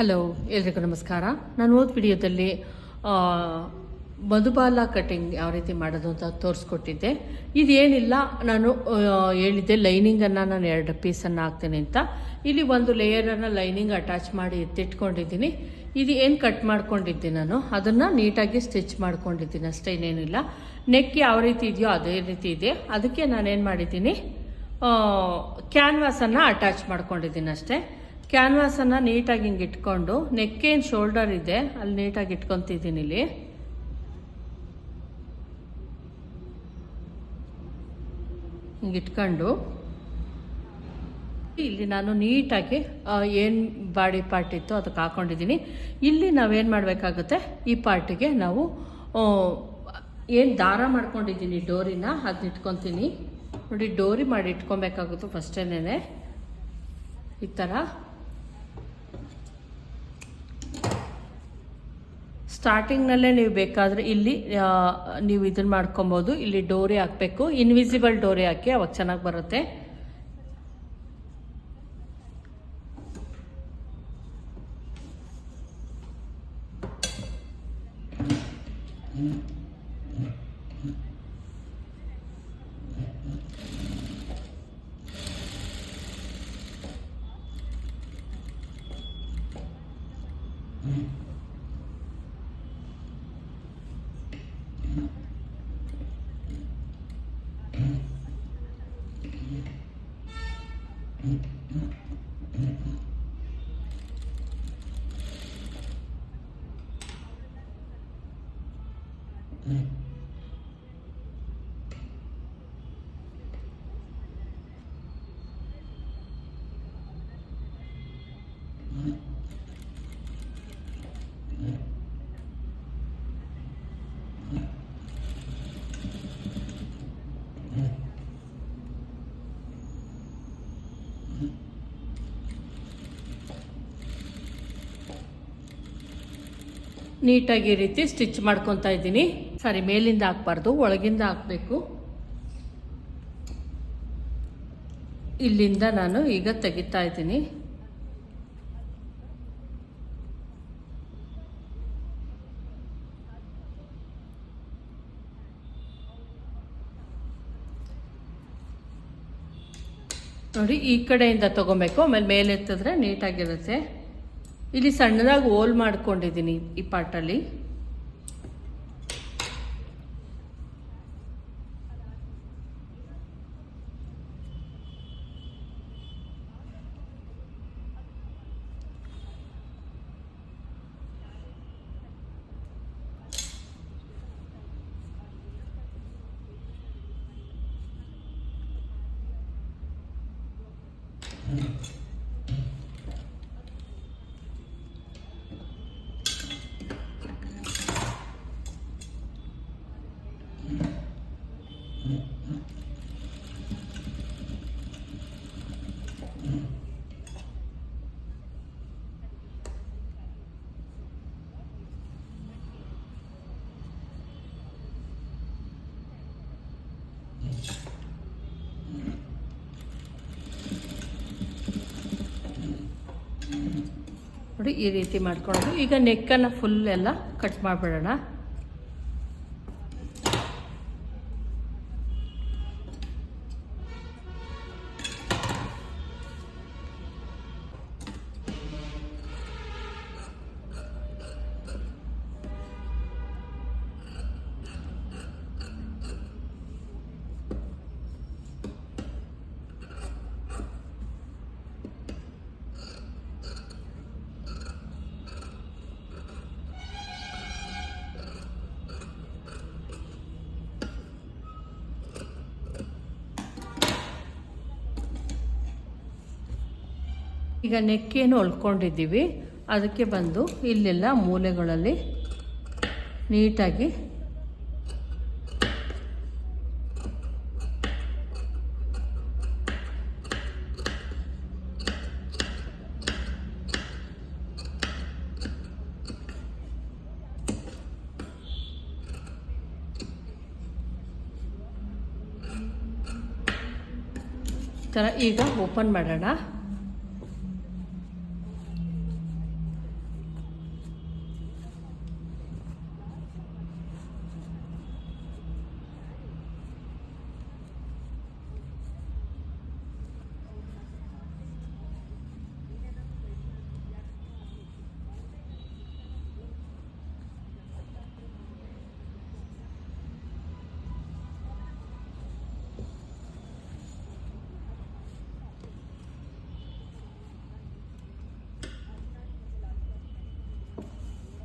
Hello, ಎಲ್ರಿಗೂ ನಮಸ್ಕಾರ. ನಾನು ಓದ್ ವಿಡಿಯೋದಲ್ಲಿ ಮಧುಬಾಲ ಕಟಿಂಗ್ ಯಾವ ರೀತಿ ಮಾಡೋದು ಅಂತ ತೋರಿಸ್ಕೊಟ್ಟಿದ್ದೆ. ಇದೇನಿಲ್ಲ, ನಾನು ಹೇಳಿದ್ದೆ ಲೈನಿಂಗನ್ನು ನಾನು ಎರಡು ಪೀಸನ್ನು ಹಾಕ್ತೀನಿ ಅಂತ. ಇಲ್ಲಿ ಒಂದು ಲೇಯರನ್ನು ಲೈನಿಂಗ್ ಅಟ್ಯಾಚ್ ಮಾಡಿ ಎತ್ತಿಟ್ಕೊಂಡಿದ್ದೀನಿ ಇದು ಏನು ಕಟ್ ಮಾಡ್ಕೊಂಡಿದ್ದೆ ನಾನು, ಅದನ್ನು ನೀಟಾಗಿ ಸ್ಟಿಚ್ ಮಾಡ್ಕೊಂಡಿದ್ದೀನಿ ಅಷ್ಟೇ, ಇನ್ನೇನಿಲ್ಲ. ನೆಕ್ ಯಾವ ರೀತಿ ಇದೆಯೋ ಅದೇ ರೀತಿ ಇದೆ. ಅದಕ್ಕೆ ನಾನೇನು ಮಾಡಿದ್ದೀನಿ ಕ್ಯಾನ್ವಾಸನ್ನು ಅಟ್ಯಾಚ್ ಮಾಡ್ಕೊಂಡಿದ್ದೀನಿ ಅಷ್ಟೇ. ಕ್ಯಾನ್ವಾಸನ್ನು ನೀಟಾಗಿ ಹಿಂಗೆ ಇಟ್ಕೊಂಡು ನೆಕ್ಕೇನು ಶೋಲ್ಡರ್ ಇದೆ, ಅಲ್ಲಿ ನೀಟಾಗಿ ಇಟ್ಕೊತಿದ್ದೀನಿ ಇಲ್ಲಿ. ಹಿಂಗೆ ಇಟ್ಕೊಂಡು ಇಲ್ಲಿ ನಾನು ನೀಟಾಗಿ ಏನು ಬಾಡಿ ಪಾರ್ಟ್ ಇತ್ತು ಅದಕ್ಕೆ ಹಾಕೊಂಡಿದ್ದೀನಿ. ಇಲ್ಲಿ ನಾವೇನು ಮಾಡಬೇಕಾಗುತ್ತೆ, ಈ ಪಾರ್ಟಿಗೆ ನಾವು ಏನು ದಾರ ಮಾಡ್ಕೊಂಡಿದ್ದೀನಿ ಡೋರಿನ ಅದನ್ನ ಇಟ್ಕೊತೀನಿ. ನೋಡಿ, ಡೋರಿ ಮಾಡಿ ಇಟ್ಕೊಬೇಕಾಗುತ್ತೆ ಫಸ್ಟೇನೆ ಈ ಥರ ಸ್ಟಾರ್ಟಿಂಗ್ನಲ್ಲೇ ನೀವು ಬೇಕಾದರೆ ಇಲ್ಲಿ ನೀವು ಇದನ್ನು ಮಾಡ್ಕೊಬೋದು. ಇಲ್ಲಿ ಡೋರಿ ಹಾಕಬೇಕು. ಇನ್ವಿಸಿಬಲ್ ಡೋರಿ ಹಾಕಿ ಅವಾಗ ಚೆನ್ನಾಗಿ ಬರುತ್ತೆ. Mm-hmm. ನೀಟಾಗಿ ರೀತಿ ಸ್ಟಿಚ್ ಮಾಡ್ಕೊತಾ ಇದ್ದೀನಿ. ಸಾರಿ, ಮೇಲಿಂದ ಹಾಕ್ಬಾರ್ದು, ಒಳಗಿಂದ ಹಾಕಬೇಕು. ಇಲ್ಲಿಂದ ನಾನು ಈಗ ತೆಗಿತಾ ಇದ್ದೀನಿ. ನೋಡಿ, ಈ ಕಡೆಯಿಂದ ತಗೋಬೇಕು, ಆಮೇಲೆ ಮೇಲೆ ಎತ್ತಿದ್ರೆ ನೀಟಾಗಿರುತ್ತೆ. ಇಲ್ಲಿ ಸಣ್ಣದಾಗಿ ಹೋಲ್ ಮಾಡ್ಕೊಂಡಿದ್ದೀನಿ ಈ ಪಾಟಲ್ಲಿ. ನೋಡಿ ಈ ರೀತಿ ಮಾಡ್ಕೊಳ್ಳೋದು. ಈಗ ನೆಕ್ಕನ್ನು ಫುಲ್ ಎಲ್ಲ ಕಟ್ ಮಾಡಿಬಿಡೋಣ. ಈಗ ನೆಕ್ಕೇನು ಹೊಲ್ಕೊಂಡಿದ್ದೀವಿ. ಅದಕ್ಕೆ ಬಂದು ಇಲ್ಲೆಲ್ಲ ಮೂಲೆಗಳಲ್ಲಿ ನೀಟಾಗಿ ಈಗ ಓಪನ್ ಮಾಡೋಣ.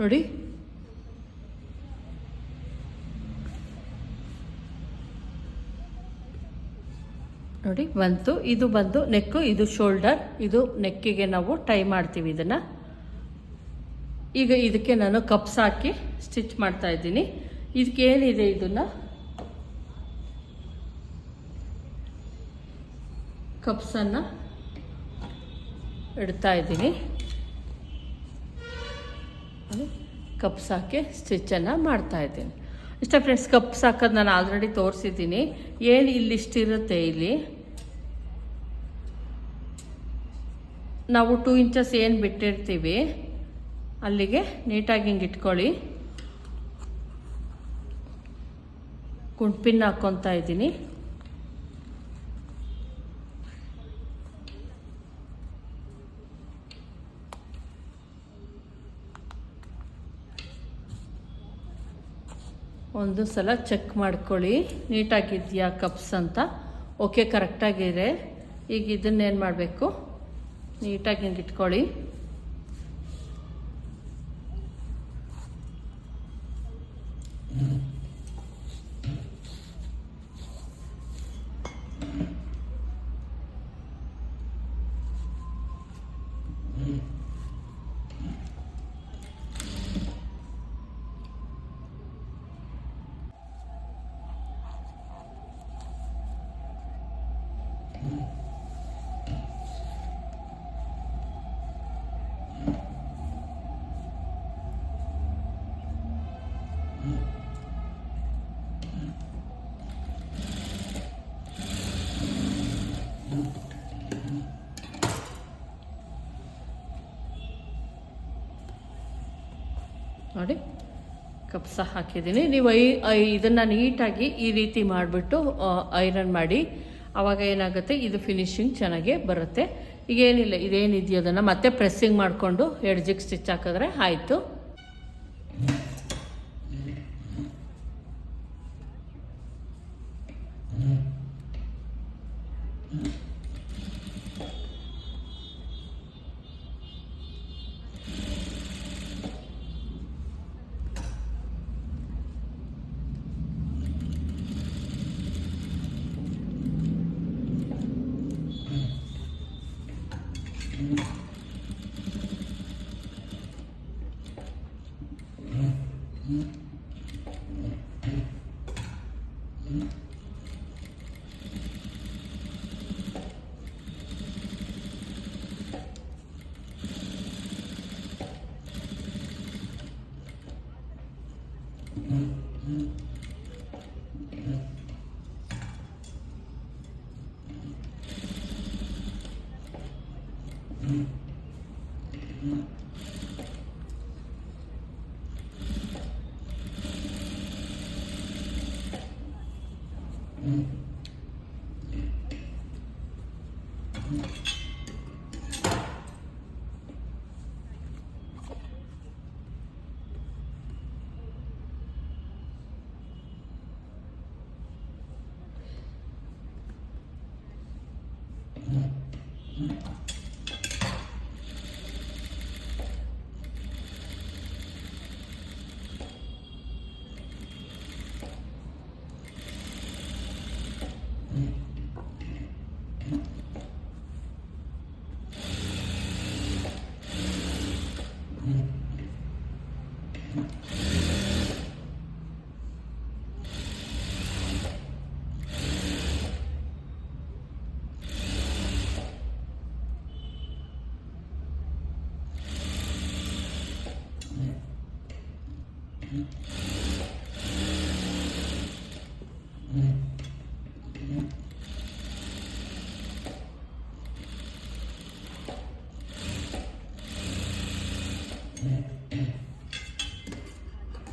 ನೋಡಿ ನೋಡಿ ಬಂತು, ಇದು ಬಂದು, ನೆಕ್ಕು, ಇದು ಶೋಲ್ಡರ್ ಇದು ನೆಕ್ಕಿಗೆ ನಾವು ಟೈ ಮಾಡ್ತೀವಿ ಇದನ್ನು. ಈಗ ಇದಕ್ಕೆ ನಾನು ಕಪ್ಸ್ ಹಾಕಿ ಸ್ಟಿಚ್ ಮಾಡ್ತಾ ಇದ್ದೀನಿ. ಇದಕ್ಕೆ ಏನಿದೆ ಇದನ್ನು? ಕಪ್ಸನ್ನು ಇಡ್ತಾ ಇದ್ದೀನಿ. ಕಪ್ಸ್ ಹಾಕಿ ಸ್ಟಿಚ್ಚನ್ನು ಮಾಡ್ತಾ ಇದ್ದೀನಿ. ಇಷ್ಟ ಫ್ರೆಂಡ್ಸ್ ಕಪ್ಸ್ ಹಾಕೋದು ನಾನು ಆಲ್ರೆಡಿ ತೋರಿಸಿದ್ದೀನಿ. ಏನು ಇಲ್ಲಿ ಇಷ್ಟಿರುತ್ತೆ ಇಲ್ಲಿ? ನಾವು ಟೂ ಇಂಚಸ್ ಏನು ಬಿಟ್ಟಿರ್ತೀವಿ? ಅಲ್ಲಿಗೆ ನೀಟಾಗಿ ಹಿಂಗೆ ಇಟ್ಕೊಳ್ಳಿ. ಕುಂಟ್ಪಿನ್ ಹಾಕ್ಕೊತಾ ಇದ್ದೀನಿ. ಒಂದು ಸಲ ಚೆಕ್ ಮಾಡ್ಕೊಳ್ಳಿ. ನೀಟಾಗಿದೆಯಾ ಕಪ್ಸ್ ಅಂತ? ಓಕೆ ಕರೆಕ್ಟಾಗಿದೆ ಈಗ ಇದನ್ನೇನು ಮಾಡಬೇಕು? ನೀಟಾಗಿ ಹಿಂಗೆ ಇಟ್ಕೊಳ್ಳಿ ನೋಡಿ ಕಪ್ಸ ಹಾಕಿದ್ದೀನಿ. ನೀವು ಐ ಇದನ್ನು ನೀಟಾಗಿ ಈ ರೀತಿ ಮಾಡಿಬಿಟ್ಟು ಐರನ್ ಮಾಡಿ. ಆವಾಗ ಏನಾಗುತ್ತೆ, ಇದು ಫಿನಿಶಿಂಗ್ ಚೆನ್ನಾಗಿ ಬರುತ್ತೆ. ಈಗ ಏನಿಲ್ಲ ಇದೇನಿದೆಯೋ ಅದನ್ನು ಮತ್ತೆ ಪ್ರೆಸ್ಸಿಂಗ್ ಮಾಡಿಕೊಂಡು ಎಡ್ಜಿಗೆ ಸ್ಟಿಚ್ ಹಾಕಿದ್ರೆ ಆಯಿತು. 嗯。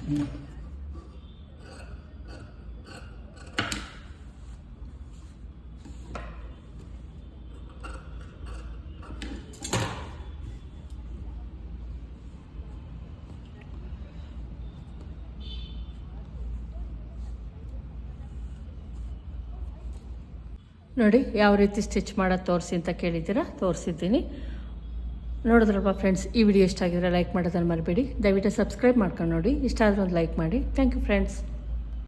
Mm-hmm. ನೋಡಿ, ಯಾವ ರೀತಿ ಸ್ಟಿಚ್ ಮಾಡೋದು ತೋರಿಸಿ ಅಂತ ಕೇಳಿದ್ದೀರಾ? ತೋರಿಸಿದ್ದೀನಿ. ನೋಡಿದ್ರಪ್ಪ ಫ್ರೆಂಡ್ಸ್ ಈ ವಿಡಿಯೋ ಇಷ್ಟ ಆಗಿದ್ರೆ ಲೈಕ್ ಮಾಡೋದನ್ನು ಮರಿಬೇಡಿ. ದಯವಿಟ್ಟು ಸಬ್ಸ್ಕ್ರೈಬ್ ಮಾಡ್ಕೊಂಡು ನೋಡಿ. ಇಷ್ಟ ಆದರೂ ಒಂದು ಲೈಕ್ ಮಾಡಿ. Thank you friends